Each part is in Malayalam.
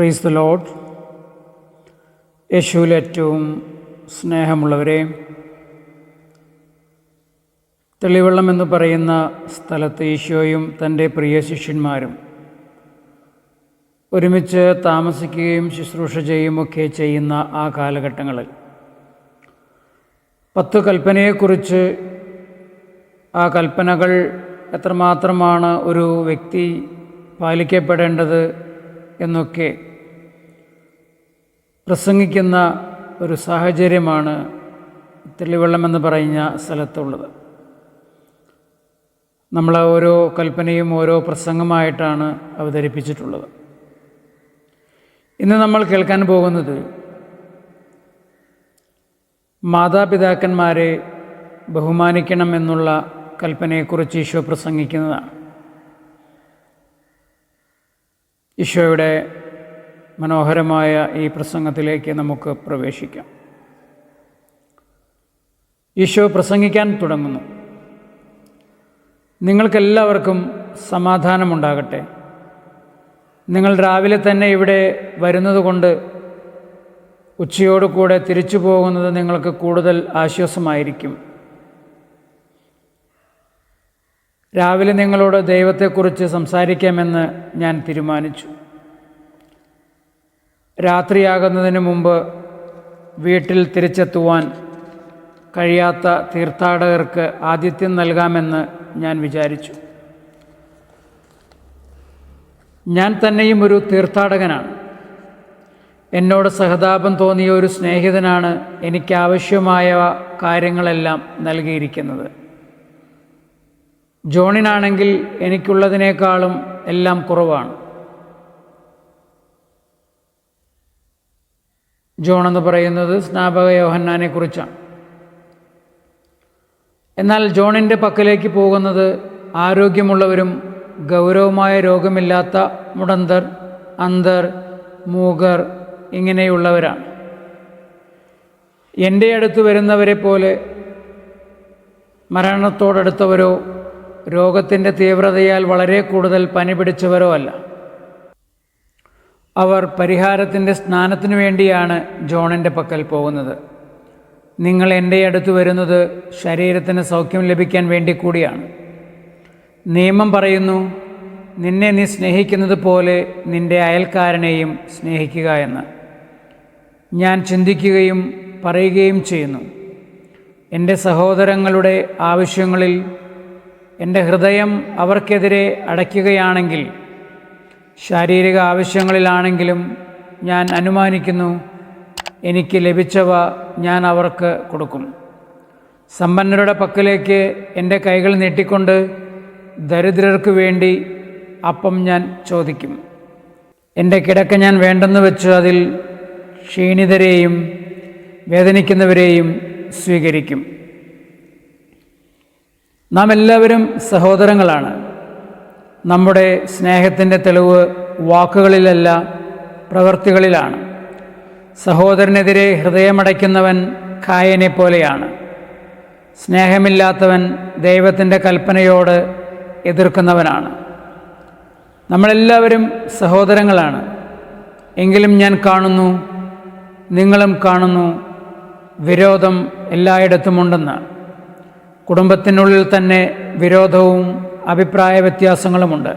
പ്രൈസ് ദ ലോഡ് യേശുവിൽ ഏറ്റവും സ്നേഹമുള്ളവരെ തെളിവെള്ളം എന്ന് പറയുന്ന സ്ഥലത്ത് ഈശോയും തന്റെ പ്രിയ ശിഷ്യന്മാരും ഒരുമിച്ച് താമസിക്കുകയും ശുശ്രൂഷ ചെയ്യുമൊക്കെ ചെയ്യുന്ന ആ കാലഘട്ടങ്ങളിൽ പത്ത് കൽപ്പനയെക്കുറിച്ച് ആ കൽപ്പനകൾ എത്രമാത്രമാണ് ഒരു വ്യക്തി പാലിക്കപ്പെടേണ്ടത് എന്നൊക്കെ പ്രസംഗിക്കുന്ന ഒരു സാഹചര്യമാണ് തെളിവെള്ളം എന്ന് പറയുന്ന സ്ഥലത്തുള്ളത്. നമ്മൾ ഓരോ കൽപ്പനയും ഓരോ പ്രസംഗമായിട്ടാണ് അവതരിപ്പിച്ചിട്ടുള്ളത്. ഇന്ന് നമ്മൾ കേൾക്കാൻ പോകുന്നത് മാതാപിതാക്കന്മാരെ ബഹുമാനിക്കണം എന്നുള്ള കൽപ്പനയെക്കുറിച്ച് ഈശോ പ്രസംഗിക്കുന്നതാണ്. ഈശോയുടെ മനോഹരമായ ഈ പ്രസംഗത്തിലേക്ക് നമുക്ക് പ്രവേശിക്കാം. ഈശോ പ്രസംഗിക്കാൻ തുടങ്ങുന്നു. നിങ്ങൾക്കെല്ലാവർക്കും സമാധാനമുണ്ടാകട്ടെ. നിങ്ങൾ രാവിലെ തന്നെ ഇവിടെ വരുന്നതുകൊണ്ട് ഉച്ചയോടുകൂടെ തിരിച്ചു പോകുന്നത് നിങ്ങൾക്ക് കൂടുതൽ ആശ്വാസമായിരിക്കും. രാവിലെ നിങ്ങളോട് ദൈവത്തെക്കുറിച്ച് സംസാരിക്കാമെന്ന് ഞാൻ തീരുമാനിച്ചു. രാത്രിയാകുന്നതിന് മുമ്പ് വീട്ടിൽ തിരിച്ചെത്തുവാൻ കഴിയാത്ത തീർത്ഥാടകർക്ക് ആതിഥ്യം നൽകാമെന്ന് ഞാൻ വിചാരിച്ചു. ഞാൻ തന്നെയും ഒരു തീർത്ഥാടകനാണ്. എന്നോട് സഹതാപം തോന്നിയ ഒരു സ്നേഹിതനാണ് എനിക്കാവശ്യമായ കാര്യങ്ങളെല്ലാം നൽകിയിരിക്കുന്നത്. ജോണിനാണെങ്കിൽ എനിക്കുള്ളതിനേക്കാളും എല്ലാം കുറവാണ്. ജോൺ എന്ന് പറയുന്നത് സ്നാപക യോഹന്നാനെ കുറിച്ചാണ്. എന്നാൽ ജോണിന്റെ പക്കലേക്ക് പോകുന്നത് ആരോഗ്യമുള്ളവരും ഗൗരവമായ രോഗമില്ലാത്ത മുടന്തർ അന്തർ മൂകർ ഇങ്ങനെയുള്ളവരാണ്. എന്റെ അടുത്ത് വരുന്നവരെ പോലെ മരണത്തോടടുത്തവരോ രോഗത്തിന്റെ തീവ്രതയാൽ വളരെ കൂടുതൽ പനി പിടിച്ചവരോ അല്ല. അവർ പരിഹാരത്തിന്റെ സ്നാനത്തിനു വേണ്ടിയാണ് ജോണിന്റെ പക്കൽ പോകുന്നത്. നിങ്ങൾ എന്റെ അടുത്ത് വരുന്നത് ശരീരത്തിന് സൗഖ്യം ലഭിക്കാൻ വേണ്ടി കൂടിയാണ്. നിയമം പറയുന്നു നിന്നെ നീ സ്നേഹിക്കുന്നത് പോലെ നിന്റെ അയൽക്കാരനെയും സ്നേഹിക്കുക എന്ന്. ഞാൻ ചിന്തിക്കുകയും പറയുകയും ചെയ്യുന്നു. എന്റെ സഹോദരങ്ങളുടെ ആവശ്യങ്ങളിൽ എന്റെ ഹൃദയം അവർക്കെതിരെ അടയ്ക്കുകയാണെങ്കിൽ ശാരീരിക ആവശ്യങ്ങളിലാണെങ്കിലും ഞാൻ അനുമാനിക്കുന്നു എനിക്ക് ലഭിച്ചവ ഞാൻ അവർക്ക് കൊടുക്കും. സമ്പന്നരുടെ പക്കലേക്ക് എന്റെ കൈകൾ നീട്ടിക്കൊണ്ട് ദരിദ്രർക്ക് വേണ്ടി അപ്പം ഞാൻ ചോദിക്കും. എന്റെ കിടക്ക ഞാൻ വേണ്ടെന്ന് വെച്ച് അതിൽ ക്ഷീണിതരെയും വേദനിക്കുന്നവരെയും സ്വീകരിക്കും. നാം എല്ലാവരും സഹോദരങ്ങളാണ്. നമ്മുടെ സ്നേഹത്തിന്റെ തെളിവ് വാക്കുകളിലല്ല പ്രവൃത്തികളിലാണ് സഹോദരനെതിരെ ഹൃദയമടയ്ക്കുന്നവൻ കായനെ പോലെയാണ്. സ്നേഹമില്ലാത്തവൻ ദൈവത്തിന്റെ കൽപ്പനയോട് എതിർക്കുന്നവനാണ്. നമ്മളെല്ലാവരും സഹോദരങ്ങളാണ്. എങ്കിലും ഞാൻ കാണുന്നു നിങ്ങളും കാണുന്നു വിരോധം എല്ലായിടത്തുമുണ്ടെന്ന് കുടുംബത്തിനുള്ളിൽ തന്നെ വിരോധവും അഭിപ്രായ വ്യത്യാസങ്ങളുമുണ്ട്.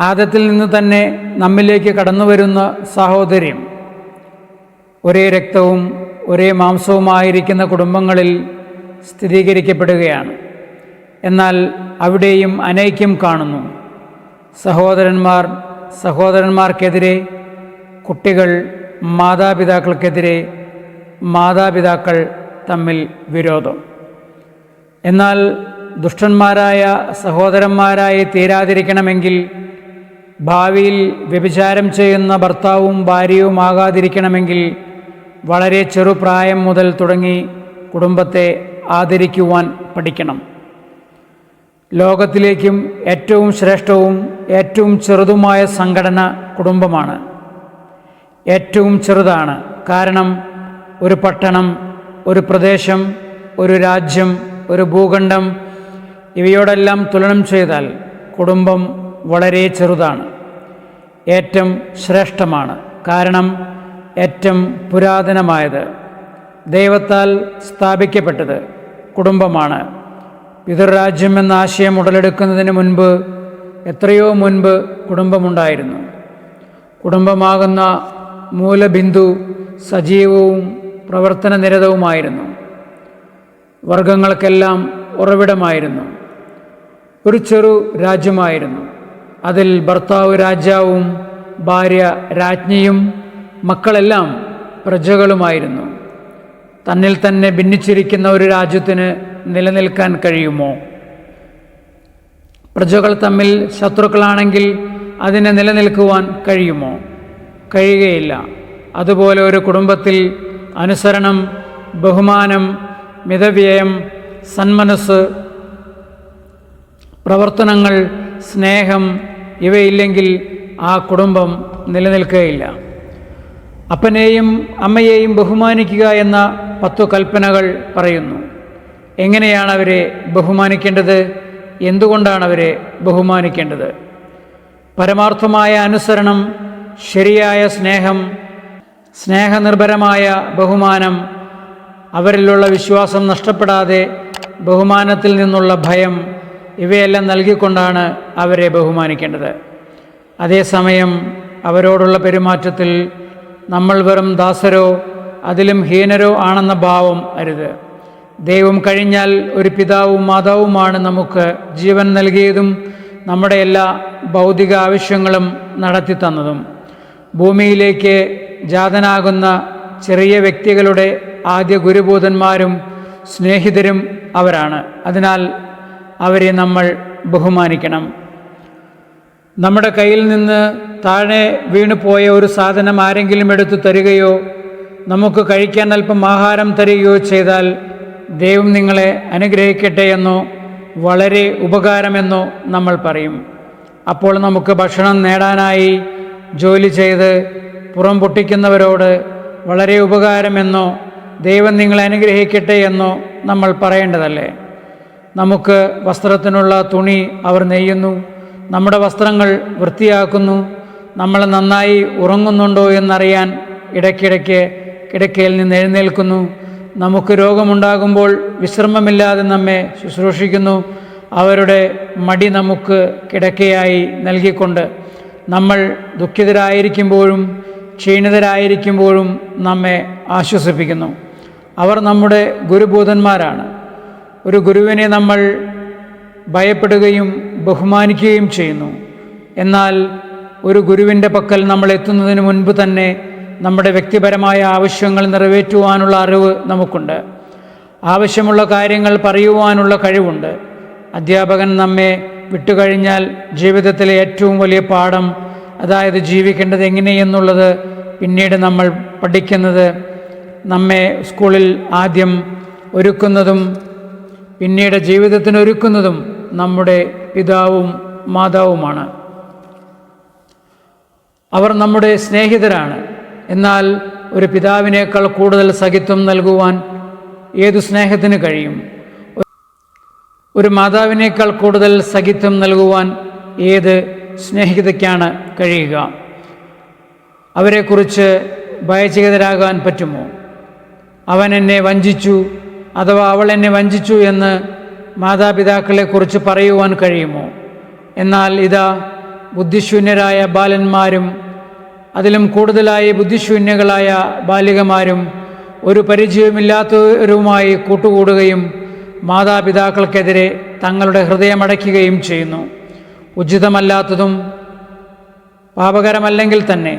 ആദത്തിൽ നിന്ന് തന്നെ നമ്മിലേക്ക് കടന്നു വരുന്ന സാഹോദര്യം ഒരേ രക്തവും ഒരേ മാംസവുമായിരിക്കുന്ന കുടുംബങ്ങളിൽ സ്ഥിരീകരിക്കപ്പെടുകയാണ്. എന്നാൽ അവിടെയും അനൈക്യം കാണുന്നു. സഹോദരന്മാർ സഹോദരന്മാർക്കെതിരെ കുട്ടികൾ മാതാപിതാക്കൾക്കെതിരെ മാതാപിതാക്കൾ തമ്മിൽ വിരോധം. എന്നാൽ ദുഷ്ടന്മാരായ സഹോദരന്മാരായി തീരാതിരിക്കണമെങ്കിൽ ഭാവിയിൽ വ്യഭിചാരം ചെയ്യുന്ന ഭർത്താവും ഭാര്യയുമാകാതിരിക്കണമെങ്കിൽ വളരെ ചെറുപ്രായം മുതൽ തുടങ്ങി കുടുംബത്തെ ആദരിക്കുവാൻ പഠിക്കണം. ലോകത്തിലേക്കും ഏറ്റവും ശ്രേഷ്ഠവും ഏറ്റവും ചെറുതുമായ സംഘടന കുടുംബമാണ്. ഏറ്റവും ചെറുതാണ്. കാരണം ഒരു പട്ടണം ഒരു പ്രദേശം ഒരു രാജ്യം ഒരു ഭൂഖണ്ഡം ഇവയോടെല്ലാം തുലനം ചെയ്താൽ കുടുംബം വളരെ ചെറുതാണ്. ഏറ്റവും ശ്രേഷ്ഠമാണ്. കാരണം ഏറ്റവും പുരാതനമായത് ദൈവത്താൽ സ്ഥാപിക്കപ്പെട്ടത് കുടുംബമാണ്. പിതൃരാജ്യം എന്ന ആശയം ഉടലെടുക്കുന്നതിന് മുൻപ് എത്രയോ മുൻപ് കുടുംബമുണ്ടായിരുന്നു. കുടുംബമാകുന്ന മൂലബിന്ദു സജീവവും പ്രവർത്തനനിരതവുമായിരുന്നു. വർഗങ്ങൾക്കെല്ലാം ഉറവിടമായിരുന്നു. ഒരു ചെറു രാജ്യമായിരുന്നു. അതിൽ ഭർത്താവ് രാജാവും ഭാര്യ രാജ്ഞിയും മക്കളെല്ലാം പ്രജകളുമായിരുന്നു. തന്നിൽ തന്നെ ഭിന്നിച്ചിരിക്കുന്ന ഒരു രാജ്യത്തിന് നിലനിൽക്കാൻ കഴിയുമോ? പ്രജകൾ തമ്മിൽ ശത്രുക്കളാണെങ്കിൽ അതിനെ നിലനിൽക്കുവാൻ കഴിയുമോ? കഴിയുകയില്ല. അതുപോലെ ഒരു കുടുംബത്തിൽ അനുസരണം ബഹുമാനം മിതവ്യയം സന്മനസ് പ്രവർത്തനങ്ങൾ സ്നേഹം ഇവയില്ലെങ്കിൽ ആ കുടുംബം നിലനിൽക്കുകയില്ല. അപ്പനെയും അമ്മയെയും ബഹുമാനിക്കുക എന്ന പത്തു കൽപ്പനകൾ പറയുന്നു. എങ്ങനെയാണ് അവരെ ബഹുമാനിക്കേണ്ടത്? എന്തുകൊണ്ടാണ് അവരെ ബഹുമാനിക്കേണ്ടത്? പരമാർത്ഥമായ അനുസരണം ശരിയായ സ്നേഹം സ്നേഹനിർഭരമായ ബഹുമാനം അവരിലുള്ള വിശ്വാസം നഷ്ടപ്പെടാതെ ബഹുമാനത്തിൽ നിന്നുള്ള ഭയം ഇവയെല്ലാം നൽകിക്കൊണ്ടാണ് അവരെ ബഹുമാനിക്കേണ്ടത്. അതേസമയം അവരോടുള്ള പെരുമാറ്റത്തിൽ നമ്മൾ വെറും ദാസരോ അതിലും ഹീനരോ ആണെന്ന ഭാവം അരുത്. ദൈവം കഴിഞ്ഞാൽ ഒരു പിതാവും മാതാവുമാണ് നമുക്ക് ജീവൻ നൽകിയതും നമ്മുടെ എല്ലാ ഭൗതിക ആവശ്യങ്ങളും നടത്തി തന്നതും. ഭൂമിയിലേക്ക് ജാതനാകുന്ന ചെറിയ വ്യക്തികളുടെ ആദ്യ ഗുരുബോധന്മാരും സ്നേഹിതരും അവരാണ്. അതിനാൽ അവരെ നമ്മൾ ബഹുമാനിക്കണം. നമ്മുടെ കയ്യിൽ നിന്ന് താഴെ വീണുപോയ ഒരു സാധനം ആരെങ്കിലും എടുത്തു തരികയോ നമുക്ക് കഴിക്കാൻ അല്പം ആഹാരം തരികയോ ചെയ്താൽ ദൈവം നിങ്ങളെ അനുഗ്രഹിക്കട്ടെ എന്നോ വളരെ ഉപകാരമെന്നോ നമ്മൾ പറയും. അപ്പോൾ നമുക്ക് ഭക്ഷണം നേടാനായി ജോലി ചെയ്ത് പുറം പൊട്ടിക്കുന്നവരോട് വളരെ ഉപകാരമെന്നോ ദൈവം നിങ്ങളെ അനുഗ്രഹിക്കട്ടെ എന്നോ നമ്മൾ പറയേണ്ടതല്ലേ? നമുക്ക് വസ്ത്രത്തിനുള്ള തുണി അവർ നെയ്യുന്നു. നമ്മുടെ വസ്ത്രങ്ങൾ വൃത്തിയാക്കുന്നു. നമ്മൾ നന്നായി ഉറങ്ങുന്നുണ്ടോ എന്നറിയാൻ ഇടയ്ക്കിടയ്ക്ക് കിടക്കയിൽ നിന്ന് എഴുന്നേൽക്കുന്നു. നമുക്ക് രോഗമുണ്ടാകുമ്പോൾ വിശ്രമമില്ലാതെ നമ്മെ ശുശ്രൂഷിക്കുന്നു. അവരുടെ മടി നമുക്ക് കിടക്കയായി നൽകിക്കൊണ്ട് നമ്മൾ ദുഃഖിതരായിരിക്കുമ്പോഴും ക്ഷീണിതരായിരിക്കുമ്പോഴും നമ്മെ ആശ്വസിപ്പിക്കുന്നു. അവർ നമ്മുടെ ഗുരുബോധന്മാരാണ്. ഒരു ഗുരുവിനെ നമ്മൾ ഭയപ്പെടുകയും ബഹുമാനിക്കുകയും ചെയ്യുന്നു. എന്നാൽ ഒരു ഗുരുവിന്റെ പക്കൽ നമ്മൾ എത്തുന്നതിന് മുൻപ് തന്നെ നമ്മുടെ വ്യക്തിപരമായ ആവശ്യങ്ങൾ നിറവേറ്റുവാനുള്ള അറിവ് നമുക്കുണ്ട്. ആവശ്യമുള്ള കാര്യങ്ങൾ പറയുവാനുള്ള കഴിവുണ്ട്. അധ്യാപകൻ നമ്മെ വിട്ടുകഴിഞ്ഞാൽ ജീവിതത്തിലെ ഏറ്റവും വലിയ പാഠം അതായത് ജീവിക്കേണ്ടത് എങ്ങനെയെന്നുള്ളത് പിന്നീട് നമ്മൾ പഠിക്കുന്നത് നമ്മെ സ്കൂളിൽ ആദ്യം ഒരുക്കുന്നതും പിന്നീട് ജീവിതത്തിന് ഒരുക്കുന്നതും നമ്മുടെ പിതാവും മാതാവുമാണ്. അവർ നമ്മുടെ സ്നേഹിതരാണ്. എന്നാൽ ഒരു പിതാവിനേക്കാൾ കൂടുതൽ സഹിത്വം നൽകുവാൻ ഏതു സ്നേഹത്തിന് കഴിയും? ഒരു മാതാവിനേക്കാൾ കൂടുതൽ സഹിത്വം നൽകുവാൻ ഏത് സ്നേഹിതയ്ക്കാണ് കഴിയുക? അവരെക്കുറിച്ച് ഭയചകിതരാകാൻ പറ്റുമോ? അവൻ എന്നെ വഞ്ചിച്ചു അഥവാ അവൾ എന്നെ വഞ്ചിച്ചു എന്ന് മാതാപിതാക്കളെക്കുറിച്ച് പറയുവാൻ കഴിയുമോ? എന്നാൽ ഇതാ ബുദ്ധിശൂന്യരായ ബാലന്മാരും അതിലും കൂടുതലായി ബുദ്ധിശൂന്യകളായ ബാലികമാരും ഒരു പരിചയമില്ലാത്തവരുമായി കൂട്ടുകൂടുകയും മാതാപിതാക്കൾക്കെതിരെ തങ്ങളുടെ ഹൃദയമടയ്ക്കുകയും ചെയ്യുന്നു. ഉചിതമല്ലാത്തതും പാപകരമല്ലെങ്കിൽ തന്നെ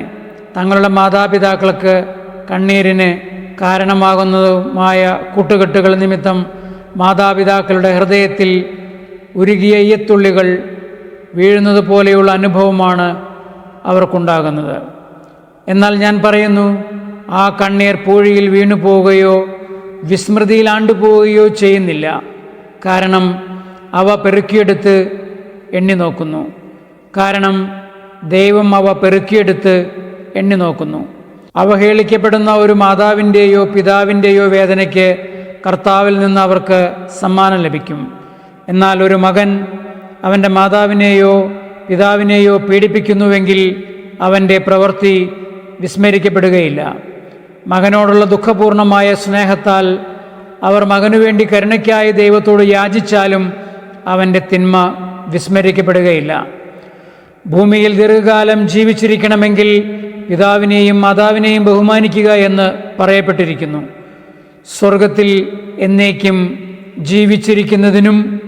തങ്ങളുടെ മാതാപിതാക്കൾക്ക് കണ്ണീരിന് കാരണമാകുന്നതുമായ കൂട്ടുകെട്ടുകൾ നിമിത്തം മാതാപിതാക്കളുടെ ഹൃദയത്തിൽ ഉരുകിയ ഈയത്തുള്ളികൾ വീഴുന്നത് പോലെയുള്ള അനുഭവമാണ് അവർക്കുണ്ടാകുന്നത്. എന്നാൽ ഞാൻ പറയുന്നു ആ കണ്ണീർ പൂഴിയിൽ വീണു പോവുകയോ വിസ്മൃതിയിൽ ആണ്ടുപോവുകയോ ചെയ്യുന്നില്ല. കാരണം അവ പെറുക്കിയെടുത്ത് എണ്ണി നോക്കുന്നു. കാരണം ദൈവം അവ പെറുക്കിയെടുത്ത് എണ്ണി നോക്കുന്നു. അവഹേളിക്കപ്പെടുന്ന ഒരു മാതാവിന്റെയോ പിതാവിന്റെയോ വേദനയ്ക്ക് കർത്താവിൽ നിന്ന് അവർക്ക് സമ്മാനം ലഭിക്കും. എന്നാൽ ഒരു മകൻ അവന്റെ മാതാവിനെയോ പിതാവിനെയോ പീഡിപ്പിക്കുന്നുവെങ്കിൽ അവന്റെ പ്രവൃത്തി വിസ്മരിക്കപ്പെടുകയില്ല. മകനോടുള്ള ദുഃഖപൂർണമായ സ്നേഹത്താൽ അവർ മകനു വേണ്ടി കരുണയ്ക്കായി ദൈവത്തോട് യാചിച്ചാലും അവന്റെ തിന്മ വിസ്മരിക്കപ്പെടുകയില്ല. ഭൂമിയിൽ ദീർഘകാലം ജീവിച്ചിരിക്കണമെങ്കിൽ പിതാവിനെയും മാതാവിനെയും ബഹുമാനിക്കുക എന്ന് പറയപ്പെട്ടിരിക്കുന്നു. സ്വർഗത്തിൽ എന്നേക്കും ജീവിച്ചിരിക്കുന്നതിനും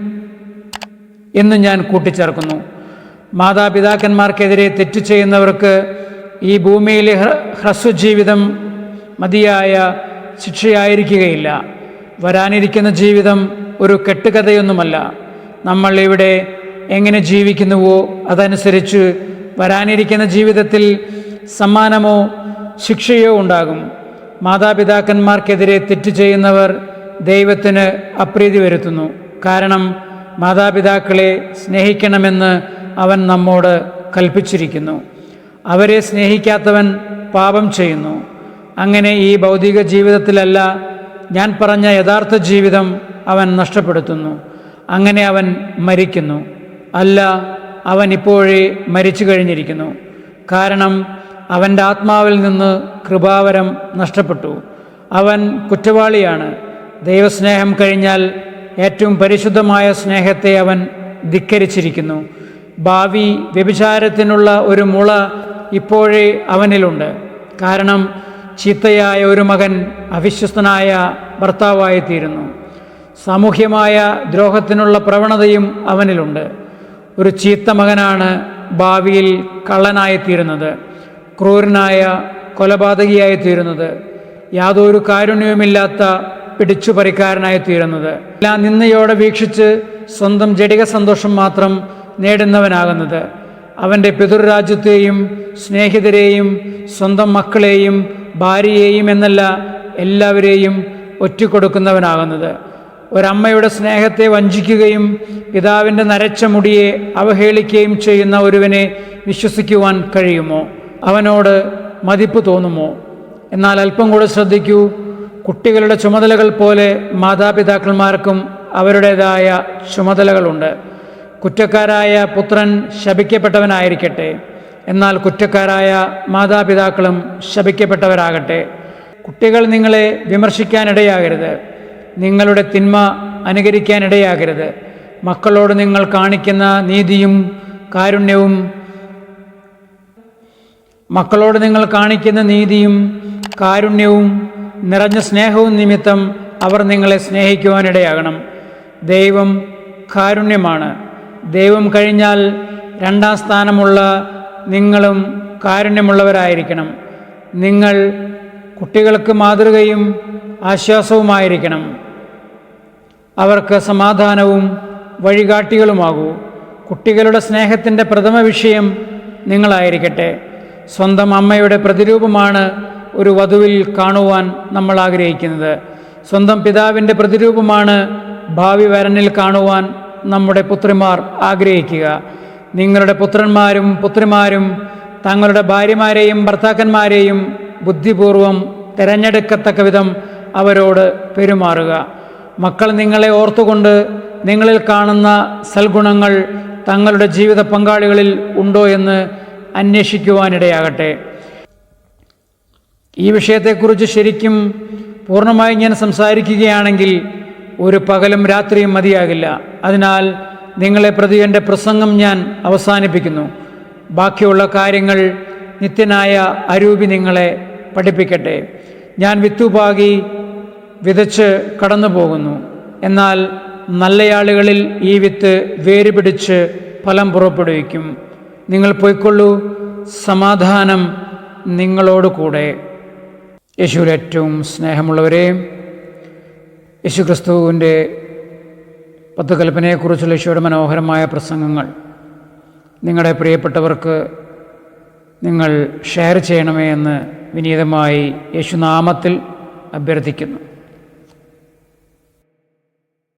എന്ന് ഞാൻ കൂട്ടിച്ചേർക്കുന്നു. മാതാപിതാക്കന്മാർക്കെതിരെ തെറ്റ് ചെയ്യുന്നവർക്ക് ഈ ഭൂമിയിലെ ഹ്ര- ഹ്രസ്വജീവിതം മതിയായ ശിക്ഷയായിരിക്കുകയില്ല. വരാനിരിക്കുന്ന ജീവിതം ഒരു കെട്ടുകഥയൊന്നുമല്ല. നമ്മൾ ഇവിടെ എങ്ങനെ ജീവിക്കുന്നുവോ അതനുസരിച്ച് വരാനിരിക്കുന്ന ജീവിതത്തിൽ സമ്മാനമോ ശിക്ഷയോ ഉണ്ടാകും. മാതാപിതാക്കന്മാർക്കെതിരെ തെറ്റ് ചെയ്യുന്നവർ ദൈവത്തിന് അപ്രീതി വരുത്തുന്നു. കാരണം മാതാപിതാക്കളെ സ്നേഹിക്കണമെന്ന് അവൻ നമ്മോട് കൽപ്പിച്ചിരിക്കുന്നു. അവരെ സ്നേഹിക്കാത്തവൻ പാപം ചെയ്യുന്നു. അങ്ങനെ ഈ ഭൗതിക ജീവിതത്തിലല്ല ഞാൻ പറഞ്ഞ യഥാർത്ഥ ജീവിതം അവൻ നഷ്ടപ്പെടുത്തുന്നു. അങ്ങനെ അവൻ മരിക്കുന്നു. അല്ല അവൻ ഇപ്പോഴേ മരിച്ചു കഴിഞ്ഞിരിക്കുന്നു. കാരണം അവന്റെ ആത്മാവിൽ നിന്ന് കൃപാവരം നഷ്ടപ്പെട്ടു. അവൻ കുറ്റവാളിയാണ്. ദൈവസ്നേഹം കഴിഞ്ഞാൽ ഏറ്റവും പരിശുദ്ധമായ സ്നേഹത്തെ അവൻ ധിക്കരിച്ചിരിക്കുന്നു. ഭാവി വ്യഭിചാരത്തിനുള്ള ഒരു മുള ഇപ്പോഴേ അവനിലുണ്ട്. കാരണം ചീത്തയായ ഒരു മകൻ അവിശ്വസ്തനായ ഭർത്താവായിത്തീരുന്നു. സാമൂഹ്യമായ ദ്രോഹത്തിനുള്ള പ്രവണതയും അവനിലുണ്ട്. ഒരു ചീത്ത മകനാണ് ഭാവിയിൽ കള്ളനായിത്തീരുന്നത്. ക്രൂരനായ കൊലപാതകിയായി തീരുന്നത്. യാതൊരു കാരുണ്യവുമില്ലാത്ത പിടിച്ചുപറിക്കാരനായിത്തീരുന്നത്. എല്ലാം നിന്നയോടെ വീക്ഷിച്ച് സ്വന്തം ജടിക സന്തോഷം മാത്രം നേടുന്നവനാകുന്നത്. അവന്റെ പിതൃരാജ്യത്തെയും സ്നേഹിതരെയും സ്വന്തം മക്കളെയും ഭാര്യയെയും എന്നല്ല എല്ലാവരെയും ഒറ്റിക്കൊടുക്കുന്നവനാകുന്നത്. ഒരമ്മയുടെ സ്നേഹത്തെ വഞ്ചിക്കുകയും പിതാവിന്റെ നരച്ച മുടിയെ അവഹേളിക്കുകയും ചെയ്യുന്ന ഒരുവനെ വിശ്വസിക്കുവാൻ കഴിയുമോ? അവനോട് മതിപ്പ് തോന്നുമോ? എന്നാൽ അല്പം കൂടെ ശ്രദ്ധിക്കൂ കുട്ടികളുടെ ചുമതലകൾ പോലെ മാതാപിതാക്കന്മാർക്കും അവരുടേതായ ചുമതലകളുണ്ട്. കുറ്റക്കാരായ പുത്രൻ ശപിക്കപ്പെട്ടവനായിരിക്കട്ടെ എന്നാൽ കുറ്റക്കാരായ മാതാപിതാക്കളും ശപിക്കപ്പെട്ടവരാകട്ടെ. കുട്ടികൾ നിങ്ങളെ വിമർശിക്കാനിടയാകരുത് നിങ്ങളുടെ തിന്മ അനുകരിക്കാനിടയാകരുത്. മക്കളോട് നിങ്ങൾ കാണിക്കുന്ന നീതിയും കാരുണ്യവും മക്കളോട് നിങ്ങൾ കാണിക്കുന്ന നീതിയും കാരുണ്യവും നിറഞ്ഞ സ്നേഹവും നിമിത്തം അവർ നിങ്ങളെ സ്നേഹിക്കുവാനിടയാകണം. ദൈവം കാരുണ്യമാണ്. ദൈവം കഴിഞ്ഞാൽ രണ്ടാം സ്ഥാനമുള്ള നിങ്ങളും കാരുണ്യമുള്ളവരായിരിക്കണം. നിങ്ങൾ കുട്ടികൾക്ക് മാതൃകയും ആശ്വാസവുമായിരിക്കണം. അവർക്ക് സമാധാനവും വഴികാട്ടികളുമാകൂ. കുട്ടികളുടെ സ്നേഹത്തിന്റെ പ്രഥമ വിഷയം നിങ്ങളായിരിക്കട്ടെ. സ്വന്തം അമ്മയുടെ പ്രതിരൂപമാണ് ഒരു വധുവിൽ കാണുവാൻ നമ്മൾ ആഗ്രഹിക്കുന്നത്. സ്വന്തം പിതാവിന്റെ പ്രതിരൂപമാണ് ഭാവി വരനിൽ കാണുവാൻ നമ്മുടെ പുത്രിമാർ ആഗ്രഹിക്കുക. നിങ്ങളുടെ പുത്രന്മാരും പുത്രിമാരും തങ്ങളുടെ ഭാര്യമാരെയും ഭർത്താക്കന്മാരെയും ബുദ്ധിപൂർവം തിരഞ്ഞെടുക്കത്തക്ക വിധം അവരോട് പെരുമാറുക. മക്കൾ നിങ്ങളെ ഓർത്തുകൊണ്ട് നിങ്ങളിൽ കാണുന്ന സൽഗുണങ്ങൾ തങ്ങളുടെ ജീവിത പങ്കാളികളിൽ ഉണ്ടോ എന്ന് അന്വേഷിക്കുവാനിടയാകട്ടെ. ഈ വിഷയത്തെക്കുറിച്ച് ശരിക്കും പൂർണമായി ഞാൻ സംസാരിക്കുകയാണെങ്കിൽ ഒരു പകലും രാത്രിയും മതിയാകില്ല. അതിനാൽ നിങ്ങളെ പ്രതി എന്റെ പ്രസംഗം ഞാൻ അവസാനിപ്പിക്കുന്നു. ബാക്കിയുള്ള കാര്യങ്ങൾ നിത്യനായ അരൂപി നിങ്ങളെ പഠിപ്പിക്കട്ടെ. ഞാൻ വിത്തുപാകി വിതച്ച് കടന്നു പോകുന്നു എന്നാൽ നല്ലയാളുകളിൽ ഈ വിത്ത് വേര് പിടിച്ച് ഫലം പുറപ്പെടുവിക്കും. നിങ്ങൾ പോയിക്കൊള്ളൂ. സമാധാനം നിങ്ങളോട് കൂടെ. യേശുവിൽ ഏറ്റവും സ്നേഹമുള്ളവരെ യേശുക്രിസ്തുവിന്റെ പത്ത് കൽപ്പനയെക്കുറിച്ചുള്ള യേശുയുടെ മനോഹരമായ പ്രസംഗങ്ങൾ നിങ്ങളുടെ പ്രിയപ്പെട്ടവർക്ക് നിങ്ങൾ ഷെയർ ചെയ്യണമേ എന്ന് വിനീതമായി യേശുനാമത്തിൽ അഭ്യർത്ഥിക്കുന്നു.